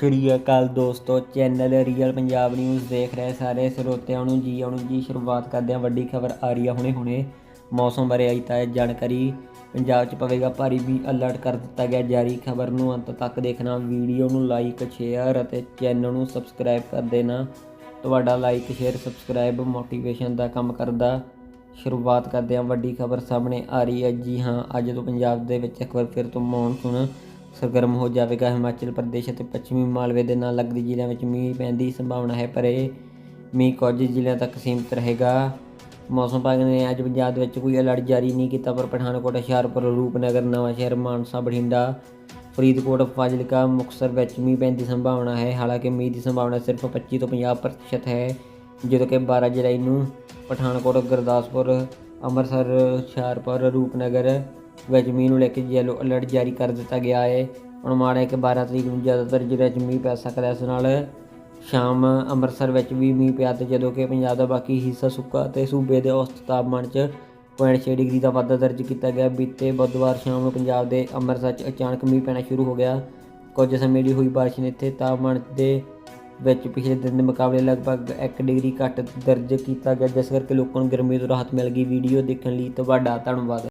ਸ਼੍ਰੀ ਅਕਾਲ ਦੋਸਤੋ channel real Punjab news ਦੇਖ ਰਹੇ ਸਾਰੇ ਸਰੋਤਿਆਂ ਨੂੰ। ਜੀ ਆਉਣ ਜੀ ਸ਼ੁਰੂਆਤ ਕਰਦੇ ਹਾਂ। ਵੱਡੀ ਖਬਰ ਆ ਰਹੀ ਹੈ ਹੁਣੇ ਹੁਣੇ। ਮੌਸਮ ਬਾਰੇ ਆਈ ਤਾਂ ਜਾਣਕਾਰੀ। ਪੰਜਾਬ 'ਚ ਪਵੇਗਾ ਭਾਰੀ ਵੀ ਅਲਰਟ ਕਰ ਦਿੱਤਾ ਗਿਆ। ਜਾਰੀ ਖਬਰ ਨੂੰ ਅੰਤ ਤੱਕ ਦੇਖਣਾ। ਵੀਡੀਓ ਨੂੰ ਲਾਈਕ ਸ਼ੇਅਰ ਅਤੇ ਚੈਨਲ ਨੂੰ ਸਬਸਕ੍ਰਾਈਬ ਕਰ ਦੇਣਾ। ਤੁਹਾਡਾ ਲਾਈਕ ਸ਼ੇਅਰ ਸਬਸਕ੍ਰਾਈਬ ਮੋਟੀਵੇਸ਼ਨ ਦਾ ਕੰਮ ਕਰਦਾ। ਸ਼ੁਰੂਆਤ ਕਰਦੇ ਹਾਂ। ਵੱਡੀ ਖਬਰ ਸਾਹਮਣੇ ਆ ਰਹੀ ਹੈ। ਜੀ ਹਾਂ, ਅੱਜ ਤੋਂ ਪੰਜਾਬ ਦੇ ਵਿੱਚ ਇੱਕ ਵਾਰ ਫਿਰ ਤੋਂ ਮੌਨਸੂਨ ਸਰਗਰਮ ਹੋ ਜਾਵੇਗਾ। ਹਿਮਾਚਲ ਪ੍ਰਦੇਸ਼ ਅਤੇ ਪੱਛਮੀ ਮਾਲਵੇ ਦੇ ਨਾਲ ਲੱਗਦੇ ਜ਼ਿਲ੍ਹਿਆਂ ਵਿੱਚ ਮੀਂਹ ਪੈਣ ਦੀ ਸੰਭਾਵਨਾ ਹੈ, ਪਰ ਇਹ ਮੀਂਹ ਕੁਝ ਜ਼ਿਲ੍ਹਿਆਂ ਤੱਕ ਸੀਮਿਤ ਰਹੇਗਾ। ਮੌਸਮ ਵਿਭਾਗ ਨੇ ਅੱਜ ਪੰਜਾਬ ਵਿੱਚ ਕੋਈ ਅਲਰਟ ਜਾਰੀ ਨਹੀਂ ਕੀਤਾ, ਪਰ ਪਠਾਨਕੋਟ, ਹੁਸ਼ਿਆਰਪੁਰ, ਰੂਪਨਗਰ ਨਵਾਂਸ਼ਹਿਰ ਮਾਨਸਾ, ਬਠਿੰਡਾ, ਫਰੀਦਕੋਟ, ਫਾਜ਼ਿਲਕਾ, ਮੁਕਤਸਰ ਵਿੱਚ ਮੀਂਹ ਪੈਣ ਦੀ ਸੰਭਾਵਨਾ ਹੈ। ਹਾਲਾਂਕਿ ਮੀਂਹ ਦੀ ਸੰਭਾਵਨਾ ਸਿਰਫ 25 ਤੋਂ 50% ਹੈ, ਜਦੋਂ ਕਿ 12 ਜੁਲਾਈ ਨੂੰ ਪਠਾਨਕੋਟ, ਗੁਰਦਾਸਪੁਰ, ਅੰਮ੍ਰਿਤਸਰ, ਹੁਸ਼ਿਆਰਪੁਰ, ਰੂਪਨਗਰ ਵਿੱਚ ਮੀਂਹ ਨੂੰ ਲੈ ਕੇ ਯੈਲੋ ਅਲਰਟ ਜਾਰੀ ਕਰ ਦਿੱਤਾ ਗਿਆ ਹੈ। ਅਨੁਮਾਨ ਹੈ ਕਿ 12 ਤਰੀਕ ਨੂੰ ਜ਼ਿਆਦਾਤਰ ਜ਼ਿਲ੍ਹਿਆਂ 'ਚ ਮੀਂਹ ਪੈ ਸਕਦਾ ਹੈ, ਇਸ ਨਾਲ ਸ਼ਾਮ ਅੰਮ੍ਰਿਤਸਰ ਵਿੱਚ ਵੀ ਮੀਂਹ ਪਿਆ ਤੇ ਜਦੋਂ ਕਿ ਪੰਜਾਬ ਦਾ ਬਾਕੀ ਹਿੱਸਾ ਸੁੱਕਾ ਤੇ ਸੂਬੇ ਦੇ ਔਸਤ ਤਾਪਮਾਨ 'ਚ 0.6 ਡਿਗਰੀ ਦਾ ਵਾਧਾ ਦਰਜ ਕੀਤਾ ਗਿਆ। ਬੀਤੇ ਬੁੱਧਵਾਰ ਸ਼ਾਮ ਨੂੰ ਪੰਜਾਬ ਦੇ ਅੰਮ੍ਰਿਤਸਰ 'ਚ ਅਚਾਨਕ ਮੀਂਹ ਪੈਣਾ ਸ਼ੁਰੂ ਹੋ ਗਿਆ। ਕੁਝ ਸਮੇਂ ਲਈ ਹੋਈ ਬਾਰਿਸ਼ ਨੇ ਇੱਥੇ ਤਾਪਮਾਨ ਦੇ ਵਿੱਚ ਪਿਛਲੇ ਦਿਨ ਦੇ ਮੁਕਾਬਲੇ ਲਗਭਗ 1 ਡਿਗਰੀ ਘੱਟ ਦਰਜ ਕੀਤਾ ਗਿਆ, ਜਿਸ ਕਰਕੇ ਲੋਕਾਂ ਨੂੰ ਗਰਮੀ ਤੋਂ ਰਾਹਤ ਮਿਲ ਗਈ। ਵੀਡੀਓ ਦੇਖਣ ਲਈ ਤੁਹਾਡਾ ਧੰਨਵਾਦ।